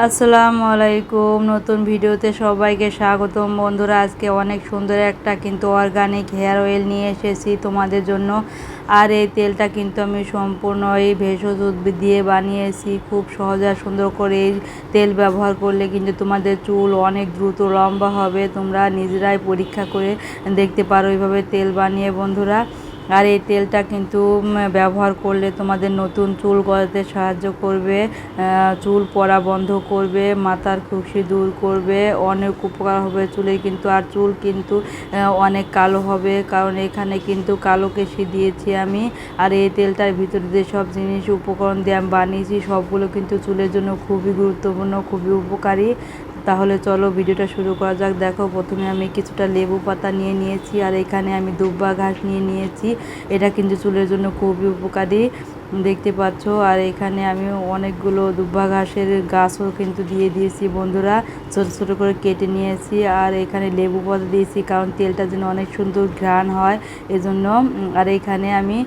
আসসালামু আলাইকুম। নতুন ভিডিওতে সবাইকে স্বাগতম। বন্ধুরা, আজকে অনেক সুন্দর একটা কিন্তু অর্গানিক হেয়ার অয়েল নিয়ে এসেছি তোমাদের জন্য। আর এই তেলটা কিন্তু আমি সম্পূর্ণ এই ভেষজ উদ্ভিদ দিয়ে বানিয়েছি। খুব সহজ আর সুন্দর করে এই তেল ব্যবহার করলে কিন্তু তোমাদের চুল অনেক দ্রুত লম্বা হবে। তোমরা নিজেরাই পরীক্ষা করে দেখতে পারো এইভাবে তেল বানিয়ে, বন্ধুরা। আর এই তেলটা কিন্তু ব্যবহার করলে তোমাদের নতুন চুল গজাতে সাহায্য করবে চুল পড়া বন্ধ করবে, মাথার খুশি দূর করবে, অনেক উপকার হবে চুলে কিন্তু, আর চুল কিন্তু অনেক কালো হবে, কারণ এখানে কিন্তু কালো কেশি দিয়েছি আমি, আর এই তেলটার ভিতরে যে সব জিনিস, উপকরণ দিয়ে আমি বানিয়েছি, সবগুলো কিন্তু চুলের জন্য খুবই গুরুত্বপূর্ণ, খুবই উপকারী। তাহলে চলো ভিডিওটা শুরু করা যাক। দেখো, প্রথমে আমি কিছুটা লেবু পাতা নিয়ে নিয়েছি আর এখানে আমি দুব্বা ঘাস নিয়ে নিয়েছি। এটা কিন্তু চুলের জন্য খুবই উপকারী। দেখতে পাচ্ছ। আর এখানে আমি অনেকগুলো দুব্বা ঘাসের গাছও কিন্তু দিয়ে দিয়েছি বন্ধুরা। ছোট ছোট করে কেটে নিয়েছি আর এখানে লেবু পাতা দিয়েছি কারণ তেলটা যেন অনেক সুন্দর ঘ্রাণ হয় এজন্য। আর এখানে আমি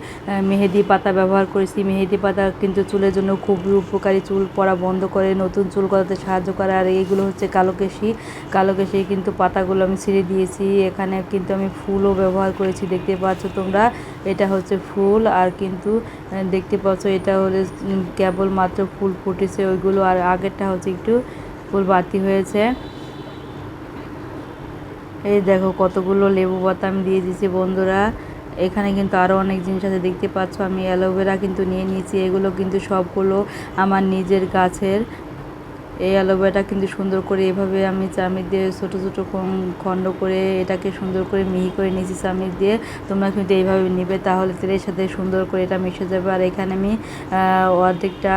মেহেদি পাতা ব্যবহার করেছি। মেহেদি পাতা কিন্তু চুলের জন্য খুবই উপকারী। চুল পড়া বন্ধ করে নতুন চুল করাতে সাহায্য করে। আর এইগুলো হচ্ছে কালো কেশি কালো কেশি কিন্তু পাতাগুলো আমি ছিঁড়ে দিয়েছি। এখানে কিন্তু আমি ফুলও ব্যবহার করেছি। দেখতে পাচ্ছ তোমরা এটা হচ্ছে ফুল, আর কিন্তু দেখতে পাচ্ছ এটা হলে কেবল মাত্র ফুল ফুটেছে ওইগুলো, আর আগেরটা হচ্ছে একটু ফুল বাতি হয়েছে। এই দেখো কতগুলো লেবু পাতা আমি দিয়ে দিয়েছি বন্ধুরা। এখানে কিন্তু আরও অনেক জিনিস আছে, দেখতে পাচ্ছ আমি অ্যালোভেরা কিন্তু নিয়ে নিয়েছি, এগুলো কিন্তু সবগুলো আমার নিজের গাছের এই অ্যালোভেরাটা কিন্তু সুন্দর করে এভাবে আমি চামিচ দিয়ে ছোটো ছোটো খণ্ড করে এটাকে সুন্দর করে মিহি করে নিয়েছি চামিচ দিয়ে। তোমরা কিন্তু এইভাবে নিবে, তাহলে তেলের সাথে সুন্দর করে এটা মিশে যাবে। আর এখানে আমি অর্ধেকটা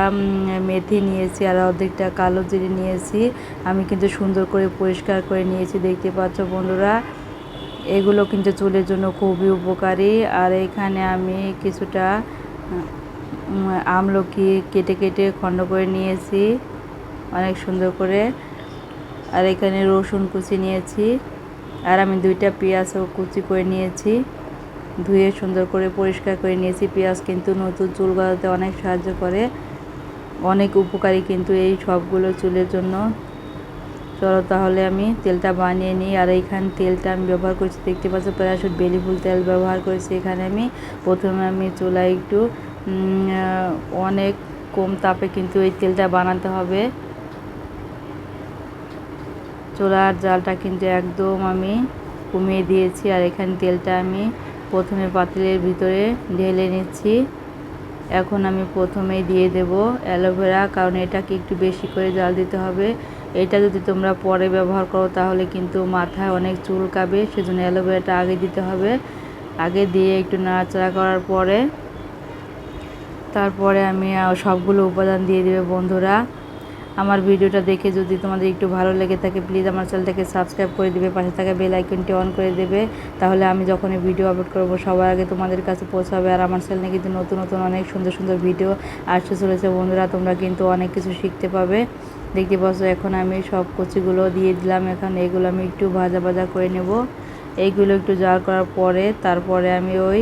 মেথি নিয়েছি আর অর্ধেকটা কালো জিরে নিয়েছি। আমি কিন্তু সুন্দর করে পরিষ্কার করে নিয়েছি, দেখতে পাচ্ছ বন্ধুরা। এগুলো কিন্তু চুলের জন্য খুবই উপকারী। আর এখানে আমি কিছুটা আমলকি কেটে কেটে খণ্ড করে নিয়েছি। অনেক সুন্দর করে। আর এখানে রসুন কুচি নিয়েছি। আর আমি দুইটা পেঁয়াজও কুচি করে নিয়েছি। ধুয়ে সুন্দর করে পরিষ্কার করে নিয়েছি। পেঁয়াজ কিন্তু নতুন চুল গজাতে অনেক সাহায্য করে। অনেক উপকারী কিন্তু এই সবগুলো চুলের জন্য। চলো তাহলে আমি তেলটা বানিয়ে নিই। আর এইখান তেলটা আমি ব্যবহার করছি, দেখতে পাচ্ছি প্যারাশুট বেলি ফুল তেল ব্যবহার করেছি এখানে আমি। প্রথমে আমি চুলায় একটু অনেক কম তাপে কিন্তু এই তেলটা বানাতে হবে। চোলার জালটা কিন্তু একদম আমি কমিয়ে দিয়েছি আর এখানে তেলটা আমি প্রথমে পাতিলের ভিতরে ঢেলে নিচ্ছি। এখন আমি প্রথমেই দিয়ে দেব অ্যালোভেরা কারণ এটাকে একটু বেশি করে জাল দিতে হবে। এটা যদি তোমরা পরে ব্যবহার করো তাহলে কিন্তু মাথায় অনেক চুলকাবে, সেজন্য অ্যালোভেরাটা আগে দিতে হবে। আগে দিয়ে একটু নাড়াচাড়া করার পরে, তারপরে আমি সবগুলো উপাদান দিয়ে দেবে বন্ধুরা। আমার ভিডিওটা দেখে যদি তোমাদের একটু ভালো লেগে থাকে প্লিজ আমার চ্যানেলটাকে সাবস্ক্রাইব করে দিবে, পাশে থাকা বেল আইকনটি অন করে দেবে। তাহলে আমি যখন ভিডিও আপলোড করব, সবার আগে তোমাদের কাছে পৌঁছাবে। আর আমার চ্যানেলে কিন্তু নতুন নতুন, অনেক সুন্দর সুন্দর ভিডিও আসতে চলেছে। বন্ধুরা, তোমরা কিন্তু অনেক কিছু শিখতে পাবে। দেখতে পাচ্ছ, এখন আমি সব কচিগুলো দিয়ে দিলাম। এখন এগুলো আমি একটু ভাজা ভাজা করে নেব। এইগুলো একটু জাল করার পরে, তারপরে আমি ওই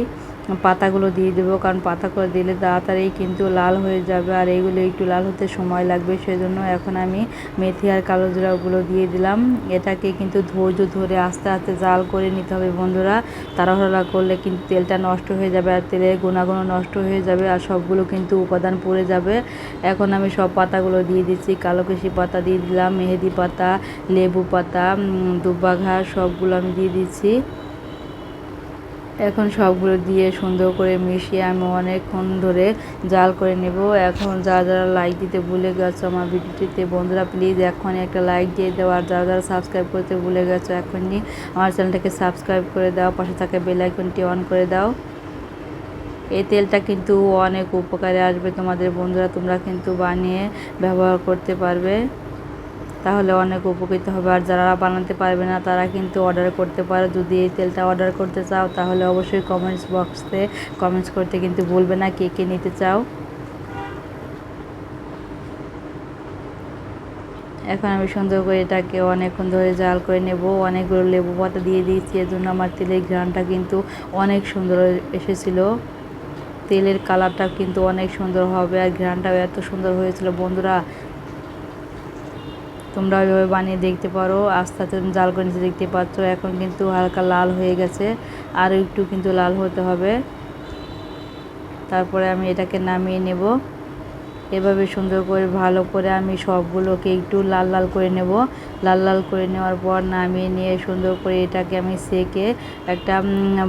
পাতাগুলো দিয়ে দেবো, কারণ পাতা করে দিলে তাড়াতাড়ি কিন্তু লাল হয়ে যাবে আর এইগুলো একটু লাল হতে সময় লাগবে। সেজন্য এখন আমি মেথি আর কালো জিরাগুলো দিয়ে দিলাম। এটাকে কিন্তু ধৈর্য ধরে আস্তে আস্তে জাল করে নিতে হবে বন্ধুরা। তাড়াহুড়া করলে কিন্তু তেলটা নষ্ট হয়ে যাবে আর তেলের গুণাগুণ নষ্ট হয়ে যাবে আর সবগুলো কিন্তু উপাদান পড়ে যাবে। এখন আমি সব পাতাগুলো দিয়ে দিচ্ছি। কালো কেশি পাতা দিয়ে দিলাম, মেহেদি পাতা, লেবু পাতা দুব্বা ঘাস সবগুলো আমি দিয়ে দিচ্ছি। এখন সবগুলো দিয়ে সুন্দর করে মিশিয়ে আমি অনেকক্ষণ ধরে জাল করে নেব। এখন যারা যারা লাইক দিতে ভুলে গেছো আমার ভিডিওটিতে, বন্ধুরা প্লিজ এখনই একটা লাইক দিয়ে দেওয়া আর যারা যারা সাবস্ক্রাইব করতে ভুলে গেছো এখনই আমার চ্যানেলটাকে সাবস্ক্রাইব করে দাও, পাশে থাকা বেল আইকনটি অন করে দাও। এই তেলটা কিন্তু অনেক উপকারে আসবে তোমাদের বন্ধুরা, তোমরা কিন্তু বানিয়ে ব্যবহার করতে পারবে। তাহলে অনেক উপকৃত হবে। আর যারা বানাতে পারবে না, তারা কিন্তু অর্ডার করতে পারো। যদি এই তেলটা অর্ডার করতে চাও, তাহলে অবশ্যই কমেন্টস বক্সে কমেন্টস করতে কিন্তু বলবে না কে কে নিতে চাও। এখন আমি সুন্দর করে এটাকে অনেকক্ষণ ধরে জাল করে নেব। অনেকগুলো লেবু পাতা দিয়ে দিয়েছি। এর জন্য আমার তেলের ঘ্রানটা কিন্তু অনেক সুন্দর এসেছিল। তেলের কালারটা কিন্তু অনেক সুন্দর হবে। আর ঘ্রানটাও এত সুন্দর হয়েছিল। বন্ধুরা তোমরা ওইভাবে বানিয়ে দেখতে পারো আস্তে আস্তে জাল করে নিচে দেখতে পাচ্ছ। এখন কিন্তু হালকা লাল হয়ে গেছে আরও একটু কিন্তু লাল হতে হবে। তারপরে আমি এটাকে নামিয়ে নেব। এভাবে সুন্দর করে, ভালো করে আমি সবগুলোকে একটু লাল লাল করে নেব। লাল লাল করে নেওয়ার পর নামিয়ে নিয়ে সুন্দর করে এটাকে আমি সেকে একটা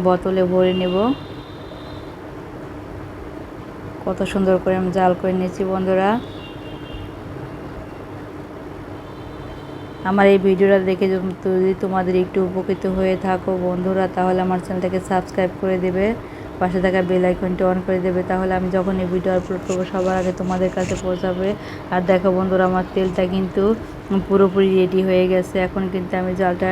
বোতলে ভরে নেব। কত সুন্দর করে আমি জাল করে নিয়েছি বন্ধুরা। আমার এই ভিডিওটা দেখে যদি তোমাদের একটু উপকৃত হয়ে থাকো বন্ধুরা, তাহলে আমার চ্যানেলটাকে সাবস্ক্রাইব করে দেবে, পাশে থাকা বেল আইকনটি অন করে দেবে, তাহলে আমি যখন এই ভিডিও আপলোড করব, সবার আগে তোমাদের কাছে পৌঁছাবে। আর দেখো বন্ধুরা, আমার তেলটা কিন্তু পুরোপুরি রেডি হয়ে গেছে। এখন কিন্তু আমি জালটা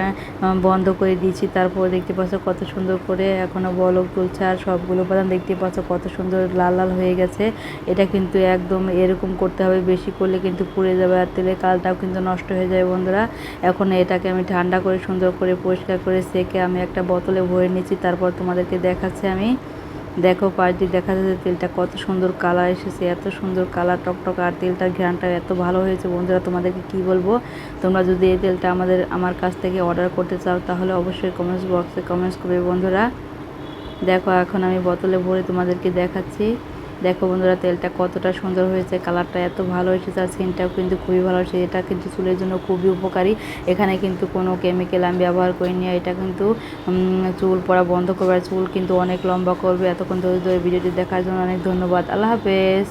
বন্ধ করে দিয়েছি। তারপর দেখতে পাচ্ছ কত সুন্দর করে এখনও বলক, তুলছে আর সবগুলো উপাদান দেখতে পাচ্ছ কত সুন্দর লাল লাল হয়ে গেছে। এটা কিন্তু একদম এরকম করতে হবে, বেশি করলে কিন্তু পুড়ে যাবে আর তেলের কালটাও কিন্তু নষ্ট হয়ে যায় বন্ধুরা। এখন এটাকে আমি ঠান্ডা করে সুন্দর করে পরিষ্কার করে সেকে আমি একটা বোতলে ভরে নিচ্ছি তারপর তোমাদেরকে দেখাচ্ছি আমি। দেখো পাশ দিয়ে দেখা যাচ্ছে তেলটা কত সুন্দর কালার এসেছে, এত সুন্দর কালার, টকটক, আর তেলটার ঘ্রানটা এত ভালো হয়েছে। বন্ধুরা, তোমাদেরকে কি বলব? তোমরা যদি এই তেলটা আমাদের, আমার কাছ থেকে অর্ডার করতে চাও, তাহলে অবশ্যই কমেন্টস বক্সে কমেন্টস করবে বন্ধুরা। দেখো, এখন আমি বোতলে ভরে তোমাদেরকে দেখাচ্ছি। দেখো বন্ধুরা, তেলটা কতটা সুন্দর হয়েছে, কালারটা এত ভালো হয়েছে তার স্কিনটাও কিন্তু খুবই ভালো হয়েছে। এটা কিন্তু চুলের জন্য খুবই উপকারী। এখানে কিন্তু কোনো কেমিক্যাল আমি ব্যবহার করিনি এটা কিন্তু চুল পড়া বন্ধ করবে চুল কিন্তু অনেক লম্বা করবে। এতক্ষণ ধরে ধরে ভিডিওটি দেখার জন্য অনেক ধন্যবাদ। আল্লাহ হাফেজ।